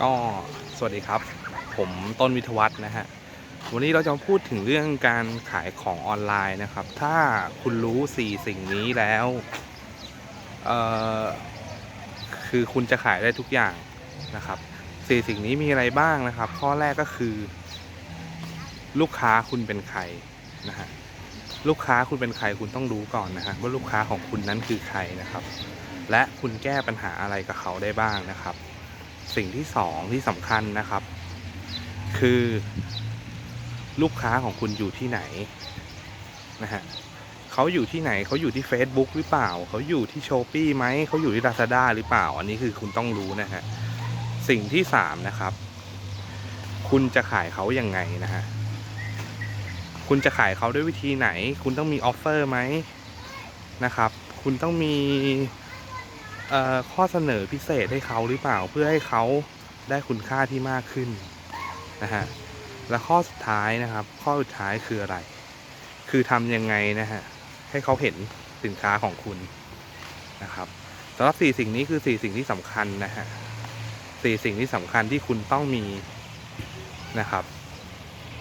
ก็สวัสดีครับ ผมต้นวิทวัฒน์นะฮะ วันนี้เราจะมาพูดถึงเรื่องการขายของออนไลน์นะครับ ถ้าคุณรู้4สิ่งนี้แล้วเอ่อคือคุณจะขายได้ทุกอย่างนะครับสี่สิ่งนี้มีอะไรบ้างนะครับ ข้อแรกก็คือ ลูกค้าคุณเป็นใครนะฮะลูกค้าคุณเป็นใครคุณต้องรู้ก่อนนะฮะว่าลูกค้าของคุณนั้นคือใครนะครับ และคุณแก้ปัญหาอะไรกับเขาได้บ้างนะครับ สิ่งที่สองที่สำคัญนะครับ คือลูกค้าของคุณอยู่ที่ไหนนะฮะเขาอยู่ที่ไหนเขาอยู่ที่ Facebook หรือเปล่า เขาอยู่ที่ s h อ p e e ไหมเขาอยู่ที่ Lazada หรือเปล่า อันนี้คือคุณต้องรู้นะฮะสิ่งที่สามนะครับ คุณจะขายเขายังไงนะฮะคุณจะขายเขาด้วยวิธีไหน คุณต้องมีออฟเฟอร์ไหมนะครับ คุณต้องมี ข้อเสนอพิเศษให้เขาหรือเปล่าเพื่อให้เขาได้คุณค่าที่มากขึ้นนะฮะและข้อสุดท้ายนะครับ ข้อสุดท้ายคืออะไร คือทำยังไงนะฮะให้เขาเห็นสินค้าของคุณนะครับสำหรับสี่สิ่งนี้คือสี่สิ่งที่สำคัญนะฮะสี่สิ่งที่สำคัญที่คุณต้องมีนะครับ